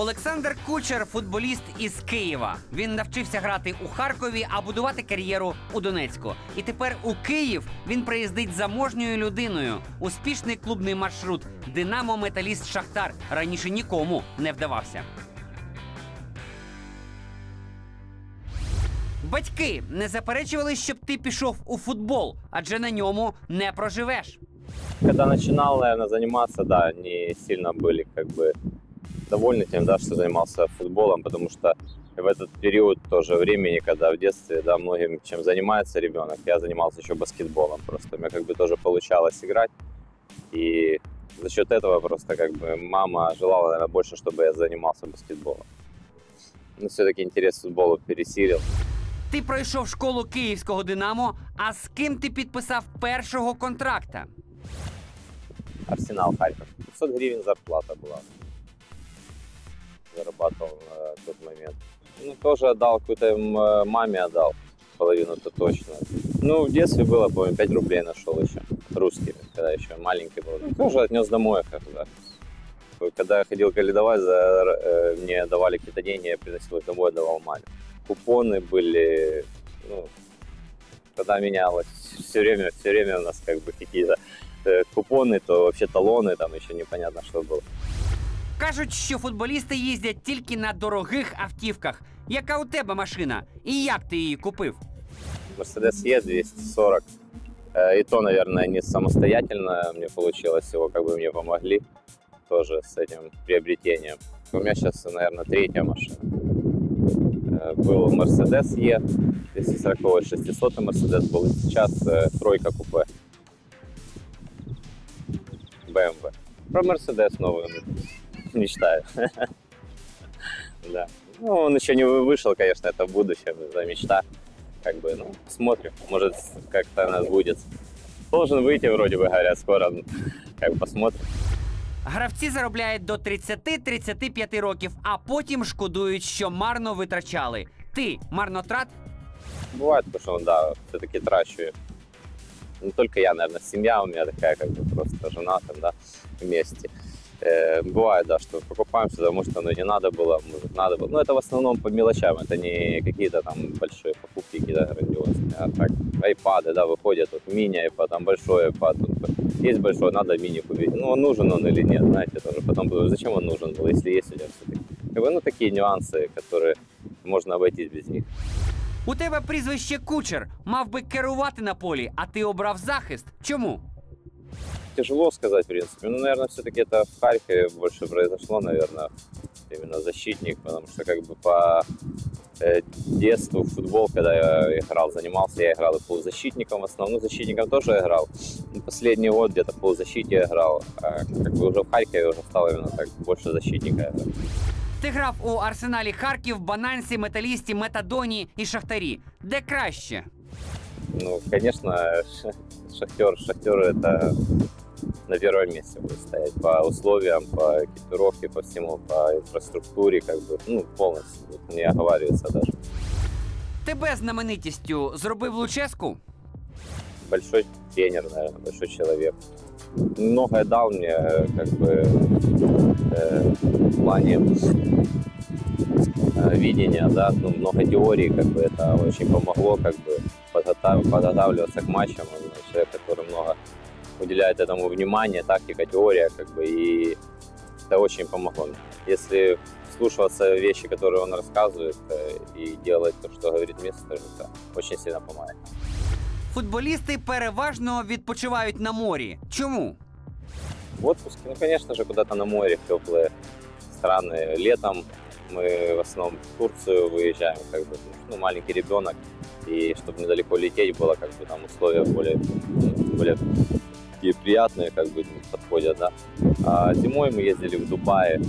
Олександр Кучер футболіст із Києва. Він навчився грати у Харкові, а будувати кар'єру у Донецьку. І тепер у Київ він приїздить заможньою людиною. Успішний клубний маршрут Динамо Металіст Шахтар раніше нікому не вдавався. Батьки не заперечували, щоб ти пішов у футбол, адже на ньому не проживеш. Когда начинал, заниматься, да, они сильно были как бы довольны тем, да, что занимался футболом, потому что в этот период тоже времени, когда в детстве, да, многим чем занимается ребенок, я занимался еще баскетболом просто. У меня как бы тоже получалось играть. И за счет этого просто как бы мама желала, наверное, больше, чтобы я занимался баскетболом. Но все-таки интерес к футболу пересилил. Ти пройшов школу київського Динамо. А з ким ти підписав першого контракта? Арсенал Харьков. 500 гривен зарплата была. Зарабатывал на тот момент. Ну, тоже отдал какую-то м, э, маме отдал. Половину-то точно. Ну, в детстве было, помню, 5 рублей нашел еще. Русскими, когда еще маленький был. Ну, тоже отнес домой когда. Когда я ходил каледовать, за, э, мне давали какие-то деньги, я приносил их домой, отдавал маме. Купоны были, ну, когда менялось. Все время, все время у нас как бы какие-то э, купоны, то вообще талоны, там еще непонятно, что было. Кажуть, що футболісти їздять тільки на дорогих автівках. Яка у тебе машина? І як ти її купив? Mercedes E 240. Э, И то, наверное, не самостоятельно мне получилось, его как бы мне помогли тоже с этим приобретением. У меня сейчас, наверное, третья машина. Э, Был Mercedes E 240 600 Mercedes был, и сейчас э, тройка купе. BMW. Про Mercedes новый мечтаю. Да. Ну, он еще не вышел, конечно, это в будущем, это мечта. Как бы, ну, смотрим, может, как-то она сбудется. Должен выйти, вроде бы говорят, скоро, ну, как бы посмотрим. Гравці заробляють до 30-35 років, а потім шкодують, що марно витрачали. Ти марнотрат? Бывает, потому что, да, все-таки трачу. Не только я, наверное, семья у меня такая, как бы просто жена там, да, вместе. Э, бывает, да, что покупаемся, потому что оно не надо было, может, надо было. Но это в основном по мелочам, это не какие-то там большие покупки, какие-то грандиозные, а так, айпады, да, выходят, вот мини-айпад, там большой айпад, есть большой, надо мини купить. Ну, нужен он или нет, знаете, тоже потом зачем он нужен был, если есть у тебя все-таки. Ну, такие нюансы, которые можно обойтись без них. У тебе прізвище Кучер. Мав би керувати на полі, а ти обрав захист. Чому? Тяжело сказать, в принципе. Ну, наверное, все-таки это в Харькове больше произошло, наверное, именно защитник, потому что как бы по э, детству в футбол, когда я играл, занимался, я играл и полузащитником в основном. Ну, защитником тоже играл. Ну, Последний год где-то в полузащите играл. А как бы уже в Харькове уже стал именно так больше защитника. играть. Ти грав у арсеналі Харків, Банансі, Металісті, Метадоні і Шахтарі. Де краще? Ну, конечно, Ш- Шахтер, Шахтер это на первом месте будет стоять по условиям, по экипировке, по всему, по инфраструктуре, как бы, ну, полностью, не оговаривается даже. Тебе знаменитістю зробив Луческу? Большой тренер, наверное, большой человек. Многое дал мне, как бы, э, в плане э, видения, да, ну, много теорий, как бы, это очень помогло, как бы, подготав- подготавливаться к матчам. Он человек, который много уделяет этому внимания, тактика, теория, как бы, и это очень помогло мне. Если слушаться вещи, которые он рассказывает, э, и делать то, что говорит мистер, это очень сильно помогает. Футболісти переважно відпочивають на морі. Чому? В отпуске, ну, конечно же, куда-то на море, в теплые страны. Летом мы в основном в Турцию выезжаем, как бы, потому что, ну, маленький ребенок, и чтобы недалеко лететь было, как бы, там условия более, ну, более такие приятные, как бы, подходят, да. А зимой мы ездили в Дубае,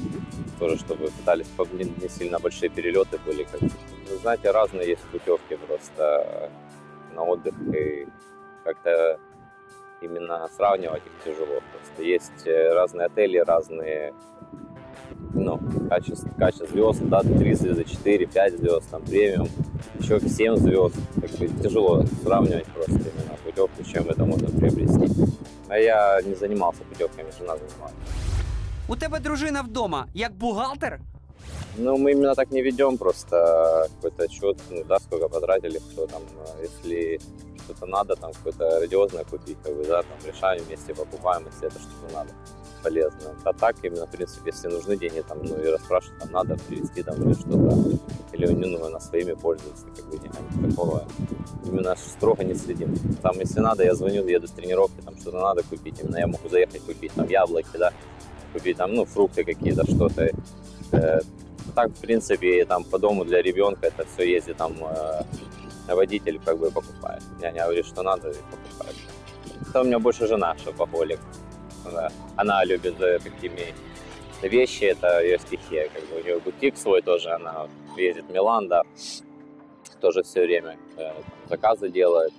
тоже, чтобы пытались, по- не, сильно большие перелеты были, как. Вы знаете, разные есть путевки просто на отдых, и как-то именно сравнивать их тяжело. Просто есть э, разные отели, разные ну, качество, качество звезд, да, 3 звезды, 4, 5 звезд, там премиум, еще 7 звезд. Так бы тяжело сравнивать просто именно путевку, чем это можно приобрести. А я не занимался путевками, жена занималась. У тебе дружина вдома як бухгалтер? Ну, мы именно так не ведем, просто какой-то отчет, ну, да, сколько потратили, кто там, э, если что-то надо, там, какое-то радиозное купить, как бы, да, там, решаем вместе, покупаем, если это что-то надо полезно. А так, именно, в принципе, если нужны деньги, там, ну, и расспрашивать, там, надо привезти, там, или что-то, или, ну, она своими пользуется, как бы, не, такого, именно строго не следим. Там, если надо, я звоню, еду с тренировки, там, что-то надо купить, именно я могу заехать купить, там, яблоки, да, купить, там, ну, фрукты какие-то, что-то, Э, так, в принципе, там по дому для ребенка это все ездит, там э, водитель как бы покупает. Няня говорит, что надо, и покупает. Это у меня больше жена шопоголик. Да. Она любит э, такими вещи, это ее стихия. Как бы у нее бутик свой тоже, она ездит в Милан, да, тоже все время э, заказы делает.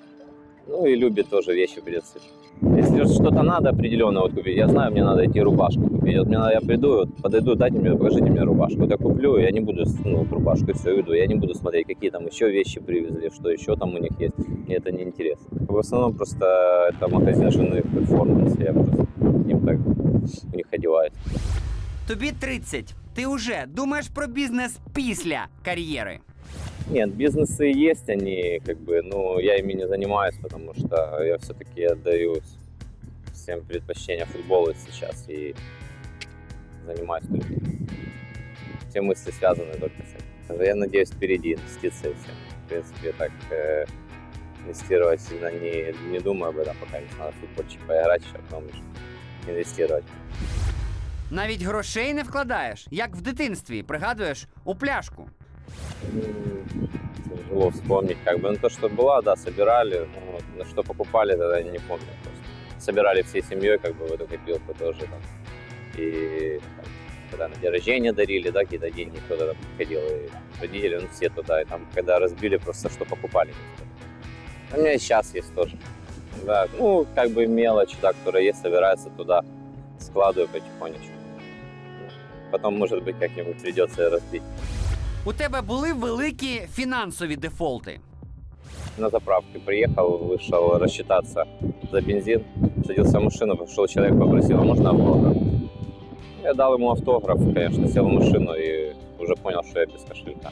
Ну и любит тоже вещи, в принципе Если что-то надо определенно вот купить, я знаю, мне надо идти рубашку купить. Вот мне надо, я приду, вот, подойду, дайте мне, покажите мне рубашку. Вот я куплю, я не буду, ну, рубашку и все, иду. Я не буду смотреть, какие там еще вещи привезли, что еще там у них есть. Мне это не интересно. В основном просто это магазин жены перформанс, я просто к ним так у них одеваюсь. Тобі 30. Ти уже думаєш про бізнес після кар'єри. Нет, бизнесы есть, они как бы, ну, я ими не занимаюсь, потому что я все-таки отдаю всем предпочтение футболу сейчас и занимаюсь только. этим. Все мысли связаны только с этим. Я надеюсь, впереди инвестиции все. В принципе, так э, инвестировать сильно не, не думаю об этом, пока не надо футбольчик поиграть, еще потом уже инвестировать. Навіть грошей не вкладаєш, як в дитинстві, пригадуєш, у пляшку. М, Тяжело вспомнить, как бы, ну, то, что было, да, собирали, ну, вот, на что покупали, тогда я не помню просто. Собирали всей семьей, как бы, в эту копилку тоже, там, и там, когда на день рождения дарили, да, какие-то деньги, кто-то там приходил, и родители, ну, все туда, и там, когда разбили, просто что покупали. У меня и сейчас есть тоже. Да, ну, как бы мелочь, да, которая есть, собирается туда, складываю потихонечку. Потом, может быть, как-нибудь придется разбить. У тебе були великі фінансові дефолти. на заправке приехал, вышел рассчитаться за бензин, садился в машину, пошел человек, попросил, а можно автограф? Я дал ему автограф, конечно, сел в машину и уже понял, что я без кошелька.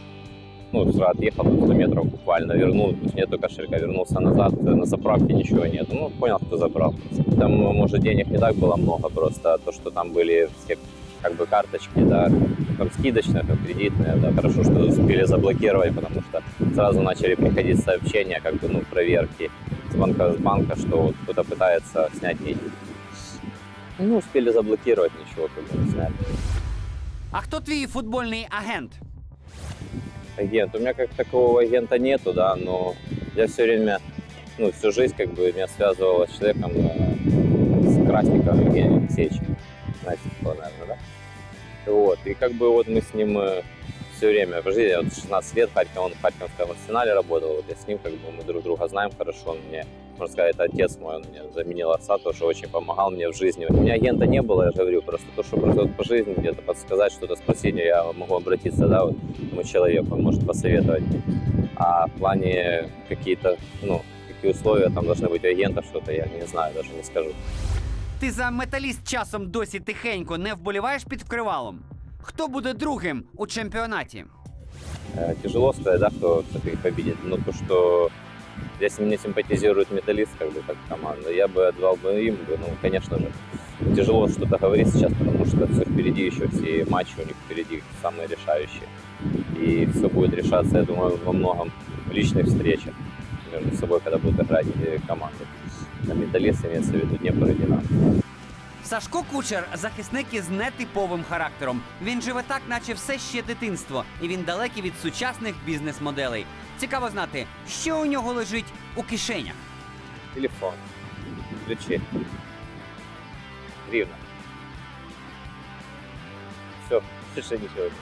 Ну, сразу отъехал там 100 метров буквально, вернул, то есть нету кошелька, вернулся назад, на заправке ничего нету. Ну, понял, кто забрал. Там, может, денег не так было много, просто то, что там были все как бы карточки, да, там скидочные, там кредитные, да, хорошо, что успели заблокировать, потому что сразу начали приходить сообщения, как бы, ну, проверки с банка, с банка, что вот кто-то пытается снять деньги. Ну, успели заблокировать, ничего, как бы не сняли. А хто твій футбольний агент? Агент, у меня как такового агента нету, да, но я все время, ну, всю жизнь, как бы, меня связывало с человеком, э, с Красниковым Евгением Алексеевичем, такого, наверное, да? Вот, и как бы вот мы с ним все время, по жизни, вот 16 лет, в Харьков, он в Харьковском арсенале работал, вот я с ним, как бы, мы друг друга знаем хорошо, он мне, можно сказать, это отец мой, он мне заменил отца, тоже очень помогал мне в жизни. У меня агента не было, я же говорю, просто то, что происходит по жизни, где-то подсказать, что-то спросить, я могу обратиться, да, вот, к этому человеку, он может посоветовать. А в плане какие-то, ну, какие условия там должны быть у агента, что-то я не знаю, даже не скажу. Ти за металіст часом досі тихенько не вболіваєш під вкривалом. Хто буде другим у чемпіонаті? Тяжело сказать, да, кто все-таки победит. Но то, что если мне симпатизирует металлист, как бы, как команда, я бы отдал бы им, бы, ну, конечно же. Тяжело что-то говорить сейчас, потому что все впереди еще, все матчи у них впереди самые решающие. И все будет решаться, я думаю, во многом в личных встречах между собой, когда будут играть э, команды. А металлист имеется в виду Днепр и Динамо. Сашко Кучер захисник із нетиповим характером. Він живе так, наче все ще дитинство, і він далекий від сучасних бізнес-моделей. Цікаво знати, що у нього лежить у кишенях. Телефон, ключі. Рівно. Все, більше нет.